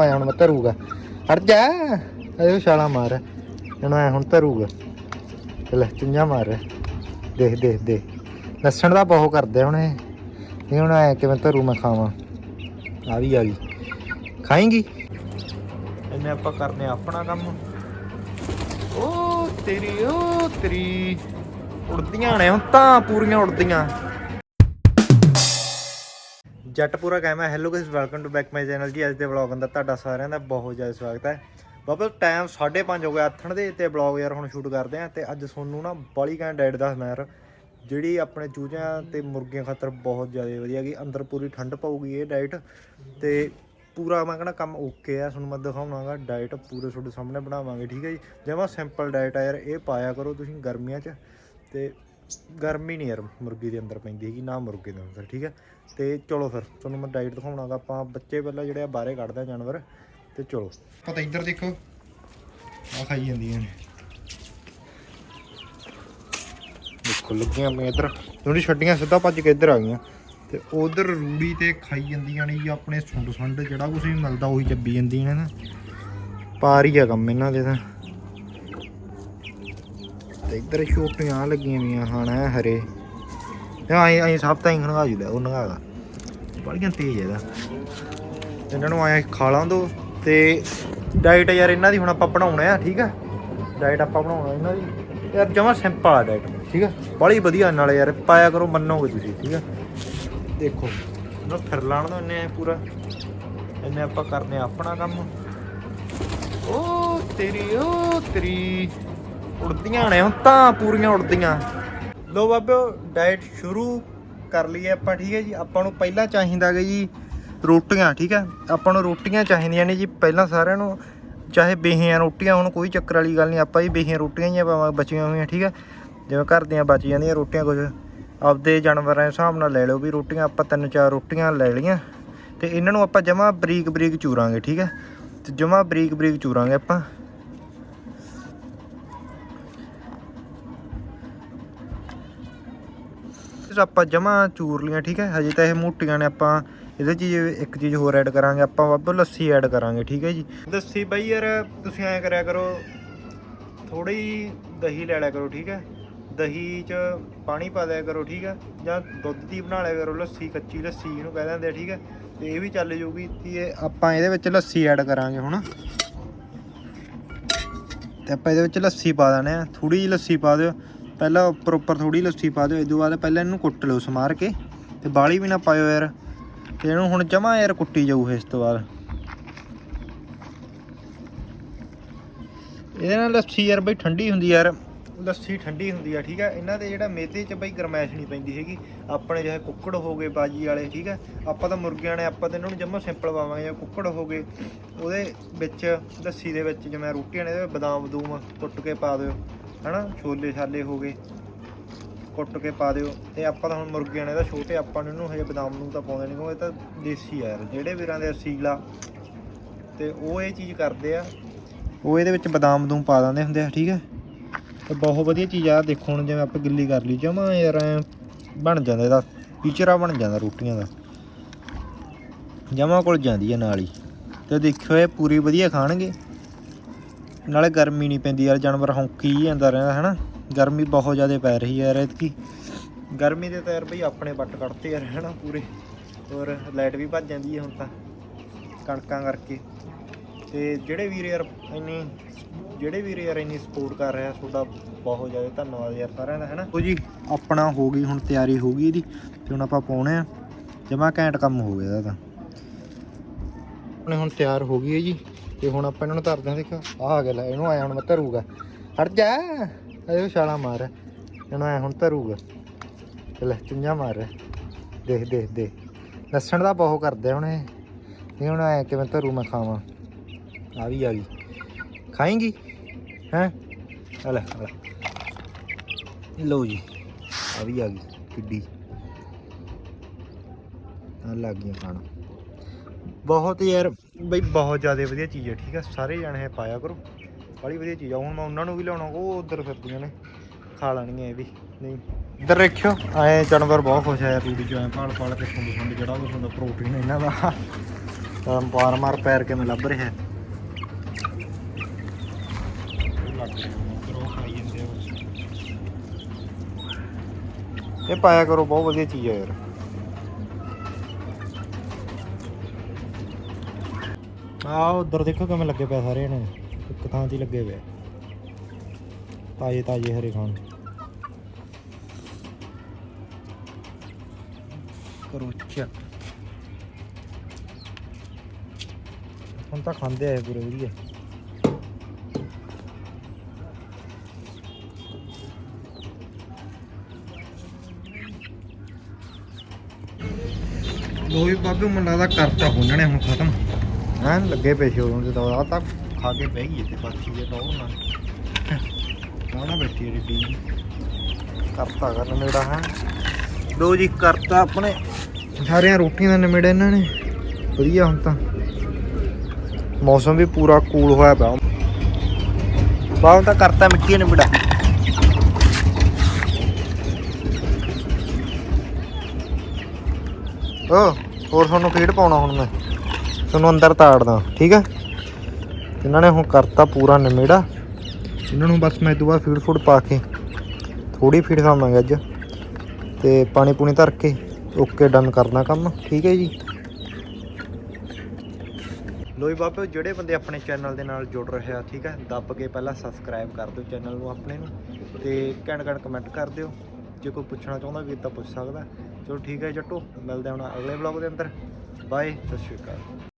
ਆਇਆ ਹੁਣ ਮੈਂ ਧਰੂਗਾ। ਹਟ ਜਾ। ਇਹ ਛਾਲਾ ਮਾਰ। ਇਹਨੂੰ ਐ ਹੁਣ ਧਰੂਗਾ। ਲੈ, ਚੁੰਝਾ ਮਾਰ। ਦੇਖ ਦੇਖ ਦੇਖ। ਲੱਸਣ ਦਾ ਬਹੁਤ ਕਰਦੇ ਹੁਣ ਇਹ। ਇਹ ਹੁਣ ਐ ਕਿਵੇਂ ਧਰੂ ਮੈਂ ਖਾਵਾਂ। ਆ ਵੀ, ਆ ਗਈ ਖਾਏਂਗੀ? ਇਹਨੇ ਆਪਾਂ ਕਰਨੇ ਆਪਣਾ ਕੰਮ। ਓ ਤੇਰੀ ਓ ਤੇਰੀ। ਉੜਦੀਆਂ ਨੇ ਹੁਣ, ਤਾਂ ਪੂਰੀਆਂ ਉੜਦੀਆਂ। ਜੱਟ ਪੂਰਾ ਕਹਿਮਾ hello guys welcome to back my channel ਜੀ। ਅੱਜ ਦੇ ਵਲੌਗ ਅੰਦਰ ਤੁਹਾਡਾ ਸਾਰਿਆਂ ਦਾ ਬਹੁਤ ਜ਼ਿਆਦਾ ਸਵਾਗਤ ਹੈ। ਬਾਬਾ ਟਾਈਮ 5:30 ਹੋ ਗਿਆ ਆਥਣ ਦੇ ਤੇ ਵਲੌਗ ਯਾਰ ਹੁਣ ਸ਼ੂਟ ਕਰਦੇ ਆ ਤੇ ਅੱਜ ਤੁਹਾਨੂੰ ਨਾ ਬੜੀ ਘੈਂਟ ਡਾਈਟ ਦੱਸਦਾ ਯਾਰ। ਜਿਹੜੀ ਆਪਣੇ ਚੂਹਿਆਂ ਤੇ ਮੁਰਗੀਆਂ ਖਾਤਰ ਬਹੁਤ ਜ਼ਿਆਦਾ ਵਧੀਆ ਗਈ ਅੰਦਰ ਪੂਰੀ ਠੰਡ ਪਊਗੀ ਇਹ ਡਾਈਟ ਤੇ ਪੂਰਾ ਮੈਂ ਕਹਿੰਦਾ ਕੰਮ ਓਕੇ ਆ। ਤੁਹਾਨੂੰ ਮੈਂ ਦਿਖਾਉਣਾਗਾ ਡਾਈਟ ਪੂਰੇ ਤੁਹਾਡੇ ਸਾਹਮਣੇ ਬਣਾਵਾਂਗੇ, ਠੀਕ ਹੈ ਜੀ। ਜਿਵੇਂ ਸਿੰਪਲ ਡਾਈਟ ਆ ਯਾਰ, ਇਹ ਪਾਇਆ ਕਰੋ ਤੁਸੀਂ ਗਰਮੀਆਂ 'ਚ। ਤੇ ਗਰਮੀ ਨਹੀਂ ਯਾਰ ਮੁਰਗੀ ਦੇ ਅੰਦਰ ਪੈਂਦੀ ਹੈਗੀ ਨਾ ਮੁਰਗੇ ਦੇ ਅੰਦਰ ਠੀਕ ਹੈ? ਤੇ ਚਲੋ ਫਿਰ ਤੁਹਾਨੂੰ ਮੈਂ ਡਾਈਟ ਦਿਖਾਉਣਾਗਾ ਆਪਾਂ ਬੱਚੇ ਪਹਿਲਾਂ ਜਿਹੜੇ ਆ ਬਾਹਰੇ ਕੱਢਦੇ ਆ ਜਾਨਵਰ ਤੇ ਚਲੋ। ਪਤਾ ਇੱਧਰ ਦੇਖੋ ਆ ਖਾਈ ਜਾਂਦੀਆਂ ਨੇ। ਦੇਖੋ ਲੱਗੀਆਂ ਆਪਣੀਆਂ ਇੱਧਰ। ਜਿਹੜੀ ਛੱਡੀਆਂ ਸਿੱਧਾ ਭੱਜ ਕੇ ਇੱਧਰ ਆ ਗਈਆਂ। ਤੇ ਉਧਰ ਰੂੜੀ ਤੇ ਖਾਈ ਜਾਂਦੀਆਂ ਨੇ ਜੀ ਆਪਣੇ ਸੁੰਡ ਸੁੰਡ ਜਿਹੜਾ ਕੁਝ ਵੀ ਮਿਲਦਾ ਉਹੀ ਚੱਬੀ ਜਾਂਦੀਆਂ ਨੇ ਨਾ। ਪਾਰ ਹੀ ਆ ਕੰਮ ਇਹਨਾਂ ਦੇ ਤਾਂ। ਤੇ ਇੱਧਰ ਛੋਟੀਆਂ ਲੱਗੀਆਂ ਵੀਆਂ ਹਨ ਹਰੇ। ਤੇ ਆਈ ਆਈ ਸਭ ਤਾਂ ਹੀ ਖਣਗਾ ਜੂਦਾ, ਉਹ ਨਗਾਗਾ ਬੜੀਆਂ ਤੇਜ਼ ਇਹਦਾ। ਇਹਨਾਂ ਨੂੰ ਆਇਆ ਖਾ ਲਾਂ ਦੋ। ਤੇ ਡਾਈਟ ਯਾਰ ਇਹਨਾਂ ਦੀ ਹੁਣ ਆਪਾਂ ਬਣਾਉਣਾ ਆ, ਠੀਕ ਆ? ਡਾਈਟ ਆਪਾਂ ਬਣਾਉਣਾ ਇਹਨਾਂ ਦੀ। ਯਾਰ ਜਮਾ ਸਿੰਪਲ ਆ ਡਾਈਟ ਠੀਕ ਆ? ਬੜੀ ਵਧੀਆ ਨਾਲੇ ਯਾਰ, ਪਾਇਆ ਕਰੋ, ਮੰਨੋਗੇ ਤੁਸੀਂ, ਠੀਕ ਆ? ਦੇਖੋ ਨਾ ਫਿਰ ਲਾਣ ਦੋ ਇਹਨੇ ਪੂਰਾ। ਇਹਨੇ ਆਪਾਂ ਕਰਨੇ ਆ ਆਪਣਾ ਕੰਮ। ਓ ਤੇਰੀ ਓ ਤੇਰੀ। ਉੜਦੀਆਂ ਨੇ, ਹੁਣ ਤਾਂ ਪੂਰੀਆਂ ਉੜਦੀਆਂ। ਲੋ ਬਾਬਿਓ ਡਾਈਟ ਸ਼ੁਰੂ ਕਰ ਲਈਏ ਆਪਾਂ, ਠੀਕ ਹੈ ਜੀ? ਆਪਾਂ ਨੂੰ ਪਹਿਲਾਂ ਚਾਹੀਦਾ ਗਾ ਜੀ ਰੋਟੀਆਂ, ਠੀਕ ਹੈ? ਆਪਾਂ ਨੂੰ ਰੋਟੀਆਂ ਚਾਹੀਦੀਆਂ ਨੇ ਜੀ, ਪਹਿਲਾਂ ਸਾਰਿਆਂ ਨੂੰ, ਚਾਹੇ ਬੇਹੀਆਂ ਰੋਟੀਆਂ ਹੁਣ, ਕੋਈ ਚੱਕਰ ਵਾਲੀ ਗੱਲ ਨਹੀਂ, ਆਪਾਂ ਹੀ ਬੇਹੀਆਂ ਰੋਟੀਆਂ ਹੀ ਆ ਬਚੀਆਂ ਹੋਈਆਂ, ਠੀਕ ਹੈ? ਜਿਵੇਂ ਘਰ ਦੀਆਂ ਬਚ ਜਾਂਦੀਆਂ ਰੋਟੀਆਂ ਕੁਝ, ਆਪਦੇ ਜਾਨਵਰਾਂ ਦੇ ਹਿਸਾਬ ਨਾਲ ਲੈ ਲਓ ਵੀ ਰੋਟੀਆਂ, ਆਪਾਂ ਤਿੰਨ ਚਾਰ ਰੋਟੀਆਂ ਲੈ ਲਈਆਂ, ਤੇ ਇਹਨਾਂ ਨੂੰ ਆਪਾਂ ਜਮਾ ਬਰੀਕ ਬਰੀਕ ਚੂਰਾਂਗੇ, ਠੀਕ ਹੈ? ਤੇ ਜਮਾ ਬਰੀਕ ਬਰੀਕ ਚੂਰਾਂਗੇ ਆਪਾਂ। ਇਸ ਆਪਾਂ ਜਮਾ ਚੂਰ ਲੀਆਂ, ਠੀਕ ਹੈ? ਹਜੇ ਤਾਂ ਇਹ ਮੋਟੀਆਂ ਨੇ, ਆਪਾਂ ਇਹਦੇ ਚ ਇੱਕ ਚੀਜ਼ ਹੋਰ ਐਡ ਕਰਾਂਗੇ, ਆਪਾਂ ਬਾਬਾ ਲੱਸੀ ਐਡ ਕਰਾਂਗੇ, ਠੀਕ ਹੈ ਜੀ? ਲੱਸੀ ਬਾਈ ਯਾਰ, ਤੁਸੀਂ ਐਂ ਕਰਿਆ ਕਰੋ ਥੋੜੀ ਦਹੀਂ ਲੈ ਲਿਆ ਕਰੋ, ਠੀਕ ਹੈ? ਦਹੀਂ 'ਚ ਪਾਣੀ ਪਾ ਦਿਆ ਕਰੋ, ਠੀਕ ਹੈ? ਜਾਂ ਦੁੱਧ ਦੀ ਬਣਾ ਲਿਆ ਕਰੋ, ਲੱਸੀ, ਕੱਚੀ ਲੱਸੀ ਇਹਨੂੰ ਕਹਿ ਦਿੰਦੇ ਆ, ਠੀਕ ਹੈ? ਤੇ ਇਹ ਵੀ ਚੱਲ ਜੂਗੀ ਤੇ ਆਪਾਂ ਇਹਦੇ ਵਿੱਚ ਲੱਸੀ ਐਡ ਕਰਾਂਗੇ ਹੁਣ। ਤੇ ਆਪਾਂ ਇਹਦੇ ਵਿੱਚ ਲੱਸੀ ਪਾ ਦੇਣਾ ਆ ਥੋੜੀ ਜਿਹੀ ਲੱਸੀ ਪਾ ਦਿਓ। ਪਹਿਲਾਂ ਉੱਪਰ ਉੱਪਰ ਥੋੜੀ ਲੱਸੀ ਪਾ ਦਿਓ ਇਸ ਤੋਂ ਬਾਅਦ ਪਹਿਲਾਂ ਇਹਨੂੰ ਕੁੱਟ ਲਿਓ ਸਮਾਰ ਕੇ, ਤੇ ਬਾਲੀ ਵੀ ਨਾ ਪਾਇਓ ਯਾਰ। ਤੇ ਇਹਨੂੰ ਹੁਣ ਜਮਾ ਯਾਰ ਕੁੱਟੀ ਜਾਊ ਇਸ ਤੋਂ ਬਾਅਦ। ਇਹਦੇ ਨਾਲ ਲੱਸੀ ਯਾਰ ਬਈ ਠੰਡੀ ਹੁੰਦੀ ਯਾਰ। ਲੱਸੀ ਠੰਡੀ ਹੁੰਦੀ ਆ, ਠੀਕ ਆ? ਇਹਨਾਂ ਦੇ ਜਿਹੜਾ ਮੇਦੇ ਚ ਬਈ ਗਰਮੈਸ਼ ਨਹੀਂ ਪੈਂਦੀ ਹੈਗੀ। ਆਪਣੇ ਜਿਹੇ ਕੁੱਕੜ ਹੋ ਗਏ ਬਾਜੀ ਵਾਲੇ, ਠੀਕ ਆ? ਆਪਾਂ ਤਾਂ ਮੁਰਗਿਆਂ ਨੇ, ਆਪਾਂ ਤਾਂ ਇਹਨਾਂ ਨੂੰ ਜਮਾ ਸਿੰਪਲ ਪਾਵਾਂਗੇ, ਜਾਂ ਕੁੱਕੜ ਹੋ ਗਏ। ਉਹਦੇ ਵਿੱਚ, ਲੱਸੀ ਦੇ ਵਿੱਚ ਜਿਵੇਂ ਰੋਟੀਆਂ ਨੇ, ਇਹਦੇ ਬਦਾਮ ਬਦੂਮ ਕੁੱਟ ਕੇ ਪਾ ਦਿਓ। ਹਨਾ, ਛੋਲੇ ਛਾਲੇ ਹੋ ਗਏ। ਕੁੱਟ ਕੇ ਪਾ ਦਿਓ। ਤੇ ਆਪਾਂ ਤਾਂ ਹੁਣ ਮੁਰਗਿਆਂ ਨੇ ਤਾਂ ਛੋਟੇ, ਆਪਾਂ ਨੂੰ ਇਹਨੂੰ ਹਜੇ ਬਦਾਮ ਨੂੰ ਤਾਂ ਪਾਉਂਦੇ ਨਹੀਂ ਕਿਉਂਕਿ ਇਹ ਤਾਂ ਦੇਸੀ ਆ ਯਾਰ। ਜਿਹੜੇ ਵੀਰਾਂ ਦੇ ਅਸੀਲਾ ਤੇ ਉਹ ਇਹ ਚੀਜ਼ ਕਰਦੇ ਆ। ਉਹ ਇਹਦੇ ਵਿੱਚ ਬਦਾਮ ਬਦੂਮ ਪਾ ਦਿੰਦੇ ਹੁੰਦੇ ਆ, ਠੀਕ ਹੈ? ਤੇ ਬਹੁਤ ਵਧੀਆ ਚੀਜ਼ ਆ। ਦੇਖੋ ਹੁਣ ਜਿਵੇਂ ਆਪਾਂ ਗਿੱਲੀ ਕਰ ਲਈ, ਜਮਾ ਯਾਰ ਬਣ ਜਾਂਦਾ ਇਹਦਾ। ਪੀਚਰਾ ਬਣ ਜਾਂਦਾ ਰੋਟੀਆਂ ਦਾ। ਜਮਾ ਕੋਲ ਜਾਂਦੀ ਹੈ ਨਾਲ ਹੀ। ਤੇ ਦੇਖਿਓ ਇਹ ਪੂਰੀ ਵਧੀਆ ਖਾਣਗੇ। ਨਾਲੇ ਗਰਮੀ ਨਹੀਂ ਪੈਂਦੀ ਯਾਰ, ਜਾਨਵਰ ਹੌਂਕੀ ਹੀ ਜਾਂਦਾ ਰਹਿੰਦਾ, ਹਨਾ? ਗਰਮੀ ਬਹੁਤ ਜ਼ਿਆਦਾ ਪੈ ਰਹੀ ਹੈ ਯਾਰ ਇਤਕੀ ਗਰਮੀ ਦੇ ਤਾਂ ਯਾਰ ਬਈ ਆਪਣੇ ਵੱਟ ਕੱਢਤੇ ਯਾਰ, ਹਨਾ, ਪੂਰੇ। ਔਰ ਲਾਈਟ ਵੀ ਭੱਜ ਜਾਂਦੀ ਹੈ ਹੁਣ ਤਾਂ, ਕਣਕਾਂ ਕਰਕੇ। ਤੇ ਜਿਹੜੇ ਵੀਰ ਯਾਰ ਇੰਨੀ ਜਿਹੜੇ ਵੀਰ ਯਾਰ ਇੰਨੀ ਸਪੋਰਟ ਕਰ ਰਿਹਾ, ਤੁਹਾਡਾ ਬਹੁਤ ਜ਼ਿਆਦਾ ਧੰਨਵਾਦ ਯਾਰ ਸਾਰਿਆਂ ਦਾ, ਹੈਨਾ? ਉਹ ਜੀ, ਆਪਣਾ ਹੋ ਗਈ, ਹੁਣ ਤਿਆਰੀ ਹੋ ਗਈ ਇਹਦੀ, ਤੇ ਹੁਣ ਆਪਾਂ ਪਾਉਣੇ ਆ। ਜਮਾ ਘੈਂਟ ਕੰਮ ਹੋ ਗਿਆ ਇਹਦਾ ਤਾਂ। ਆਪਣੇ ਹੁਣ ਤਿਆਰ ਹੋ ਗਈ ਹੈ ਜੀ। ਤੇ ਹੁਣ ਆਪਾਂ ਇਹਨਾਂ ਨੂੰ ਧਰਦੇ ਹਾਂ ਦੇਖ ਆਹ ਆ ਗਿਆ ਲੈ, ਇਹਨੂੰ ਆਇਆ ਹੁਣ ਮੈਂ ਧਰੂਗਾ। ਹਟ ਜਾ, ਇਹ ਛਾਲਾ ਮਾਰ, ਇਹਨੂੰ ਆਇਆ ਹੁਣ ਧਰੂਗਾ। ਤੇ ਲੈ, ਚੁੰਝਾ ਮਾਰ, ਦੇਖ ਦੇਖ ਦੇਖ। ਲੱਸਣ ਦਾ ਬਹੁਤ ਕਰਦੇ ਹੁਣ ਇਹ। ਇਹ ਹੁਣ ਆਇਆ ਕਿਵੇਂ ਧਰੂ ਮੈਂ ਖਾਵਾਂ। ਆ ਵੀ, ਆ ਗਈ ਖਾਏਂਗੀ? ਹੈ? ਆ ਲੈ ਲਓ ਜੀ, ਆ ਵੀ, ਆ ਗਈ, ਕਿੱਡੀ। ਆ ਲੱਗ ਗਈ ਖਾਣਾ। ਬਹੁਤ ਯਾਰ। ਬਈ ਬਹੁਤ ਜ਼ਿਆਦਾ ਵਧੀਆ ਚੀਜ਼ ਹੈ ਠੀਕ ਹੈ ਸਾਰੇ ਜਾਣੇ ਪਾਇਆ ਕਰੋ। ਬੜੀ ਵਧੀਆ ਚੀਜ਼ ਆ। ਹੁਣ ਮੈਂ ਉਹਨਾਂ ਨੂੰ ਵੀ ਲਿਆਉਣਾ ਉਹ ਉਧਰ ਫਿਰਦੀਆਂ ਨੇ। ਖਾ ਲੈਣਗੀਆਂ ਇਹ ਵੀ। ਨਹੀਂ। ਇੱਧਰ ਰੱਖਿਓ ਐ ਜਾਨਵਰ ਬਹੁਤ ਖੁਸ਼ ਆ ਯਾਰ ਰੂੜੀ ਚ ਐ ਪਾਲ ਪਾਲ ਕੇ ਸੁੰਡ ਸੁੰਡ ਜਿਹੜਾ ਕੁਛ ਹੁੰਦਾ ਪ੍ਰੋਟੀਨ ਇਹਨਾਂ ਦਾ। ਤਾਂ ਮਾਰ ਮਾਰ ਪੈਰ ਕਿਵੇਂ ਲੱਭ ਰਿਹਾ। ਹੈ ਉਹ ਉਹ ਇਹ ਪਾਇਆ ਕਰੋ ਬਹੁਤ ਵਧੀਆ ਚੀਜ਼ ਆ ਯਾਰ। ਆ ਉਧਰ ਦੇਖੋ ਕਿਵੇਂ ਲੱਗੇ ਪਿਆ ਸਾਰੇ ਨੇ ਇੱਕ ਥਾਂ 'ਤੇ ਲੱਗੇ ਪਏ ਤਾਜ਼ੇ ਤਾਜ਼ੇ ਹਰੇ ਖਾਣ। ਕਰੋ ਚੈੱਕ ਹੁਣ ਤਾਂ ਖਾਂਦੇ ਆ ਪੂਰੇ ਵਧੀਆ। ਲੋਈ ਬਾਬੇ ਮੈਨੂੰ ਲੱਗਦਾ ਕਰਤਾ ਹੁਣਣੇ ਹੁਣ ਖਤਮ। ਐਨ ਲੱਗੇ ਪਏ ਸੀ ਉਦੋਂ ਜਦੋਂ ਆ ਖਾ ਕੇ ਬਹਿ ਗਈ ਤੇ ਬਾਕੀ ਜੇ ਟੌਰ ਨਾ। ਨਾ ਬੈਠੀ ਹੈ ਡੀ। ਕਰਤਾ ਕਰਨ ਮੇੜਾ ਹੈ। ਲੋ ਜੀ, ਕਰਤਾ ਆਪਣੇ। ਸਾਰੀਆਂ ਰੋਟੀਆਂ ਦਾ ਨਿਮੇੜਾ ਇਹਨਾਂ ਨੇ। ਵਧੀਆ ਹੁਣ ਤਾਂ। ਮੌਸਮ ਵੀ ਪੂਰਾ ਕੂਲ ਹੋਇਆ ਪਿਆ। ਬਾਹਰ ਤਾਂ ਕਰਤਾ ਮਿੱਟੀ ਨੇ ਨਿਮੇੜਾ। ਓ, ਹੋਰ ਤੁਹਾਨੂੰ ਫੀਡ ਪਾਉਣਾ ਹੁਣ ਮੈਂ? ਤੁਹਾਨੂੰ ਅੰਦਰ ਤਾੜਦਾ, ਠੀਕ ਹੈ? ਇਹਨਾਂ ਨੇ ਹੁਣ ਕਰਤਾ ਪੂਰਾ ਨਿਮੇੜਾ। ਇਹਨਾਂ ਨੂੰ ਬਸ ਮੈਂ ਦੁਬਾਰਾ ਫੀਡ ਫੂਡ ਪਾ ਕੇ ਥੋੜੀ ਫੀਡ ਖਾਵਾਂਗੇ ਅੱਜ। ਤੇ ਪਾਣੀ ਪੂਣੀ ਧਰ ਕੇ ਓਕੇ, ਡਨ ਕਰਨਾ ਕੰਮ, ਠੀਕ ਹੈ ਜੀ? ਲੋਈ ਬਾਬੇ, ਜਿਹੜੇ ਬੰਦੇ ਆਪਣੇ ਚੈਨਲ ਦੇ ਨਾਲ ਜੁੜ ਰਹੇ ਆ, ਠੀਕ ਹੈ, ਦੱਬ ਕੇ ਪਹਿਲਾਂ ਸਬਸਕ੍ਰਾਈਬ ਕਰ ਦਿਓ ਚੈਨਲ ਨੂੰ ਆਪਣੇ ਨੂੰ ਤੇ ਘੈਂਟ ਘੈਂਟ ਕਮੈਂਟ ਕਰ ਦਿਓ। ਜੇ ਕੋਈ ਪੁੱਛਣਾ ਚਾਹੁੰਦਾ ਵੀ ਤਾਂ ਪੁੱਛ ਸਕਦਾ। ਚਲੋ ਠੀਕ ਹੈ ਜੱਟੋ, ਮਿਲਦੇ ਹਾਂ ਅਗਲੇ ਵਲੌਗ ਦੇ ਅੰਦਰ। ਬਾਏ ਸਤਿ ਸ਼੍ਰੀ ਅਕਾਲ।